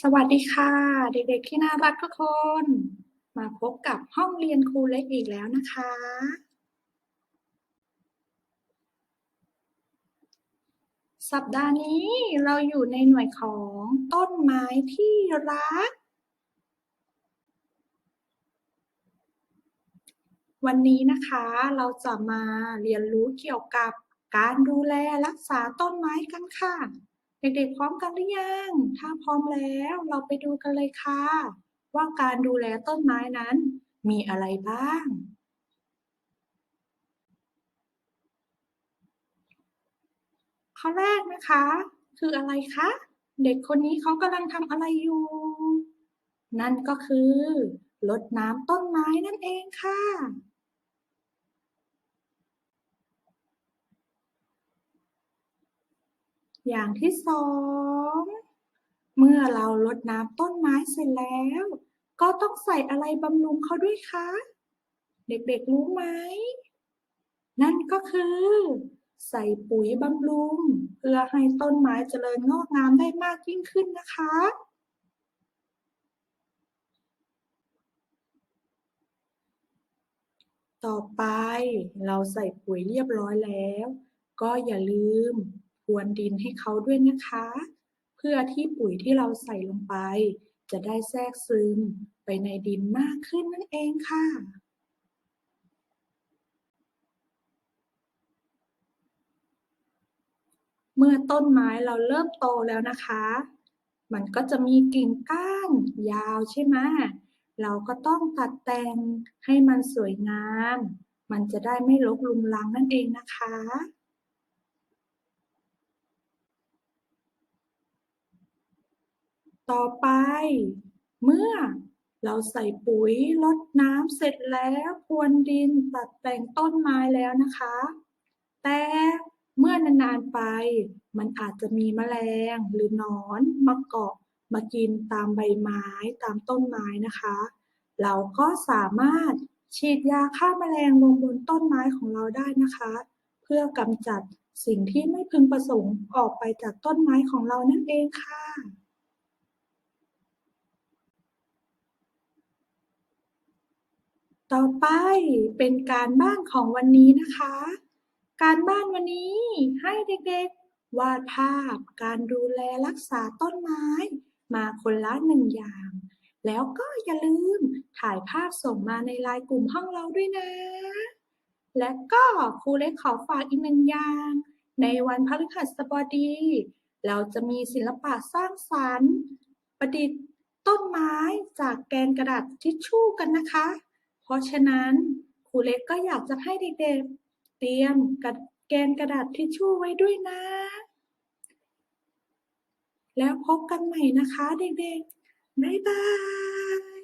สวัสดีค่ะ เด็กๆที่น่ารักทุกคน มาพบกับห้องเรียนครูเล็กอีกแล้วนะคะ สัปดาห์นี้เราอยู่ในหน่วยของต้นไม้ที่รัก วันนี้นะคะเราจะมาเรียนรู้เกี่ยวกับการดูแลรักษาต้นไม้กันค่ะ เด็กๆ พร้อมกันหรือยัง ถ้าพร้อมแล้วเราไปดูกันเลยค่ะ ว่าการดูแลต้นไม้นั้น มีอะไรบ้าง ข้อแรกนะคะ คืออะไรคะ เด็กคนนี้เขากำลังทำอะไรอยู่ นั่นก็คือรดน้ำต้นไม้นั่นเองค่ะ อย่างที่สอง เมื่อเรารดน้ำต้นไม้เสร็จแล้ว ก็ต้องใส่อะไรบำรุงเขาด้วยคะ เด็กๆรู้ไหม นั่นก็คือ ใส่ปุ๋ยบำรุง เพื่อให้ต้นไม้เจริญงอกงามได้มากยิ่งขึ้นนะคะ ต่อไปเราใส่ปุ๋ยเรียบร้อยแล้ว ก็อย่าลืม พรวนดินให้เขาด้วยนะคะ เพื่อที่ปุ๋ยที่เราใส่ลงไป จะได้แทรกซึมไปในดินมากขึ้นนั่นเองค่ะ เมื่อต้นไม้เราเริ่มโตแล้วนะคะ มันก็จะมีกิ่งก้านยาวใช่ไหมเราก็ต้องตัดแต่งให้มันสวยงาม มันจะได้ไม่รกรุงรังนั่นเองนะคะ ต่อไป เมื่อเราใส่ปุ๋ยรดน้ำเสร็จแล้วพรวนดินตัดแต่งต้นไม้แล้วนะคะ แต่เมื่อนานๆไป มันอาจจะมีแมลงหรือหนอนมาเกาะมากินตามใบไม้ตามต้นไม้นะคะ เราก็สามารถฉีดยาฆ่าแมลงลงบนต้นไม้ของเราได้นะคะ เพื่อกำจัดสิ่งที่ไม่พึงประสงค์ออกไปจากต้นไม้ของเรานั่นเองค่ะ ต่อไปเป็นการบ้านของวันนี้นะคะ การบ้านวันนี้ให้เด็กๆ วาดภาพการดูแลรักษาต้นไม้ มาคนละหนึ่งอย่าง แล้วก็อย่าลืมถ่ายภาพส่งมาในไลน์กลุ่มห้องเราด้วยนะ และก็ครูเล็กขอฝากอีกหนึ่งอย่าง ในวันพฤหัสบดี เราจะมีศิลปะสร้างสรรค์ ประดิษฐ์ต้นไม้จากแกนกระดาษทิชชู่กันนะคะ เพราะฉะนั้นครูเล็กก็อยากจะให้เด็กๆ เตรียมกระแกนกระดาษทิชชู่ไว้ด้วยนะ แล้วพบกันใหม่นะคะเด็กๆ บ๊ายบาย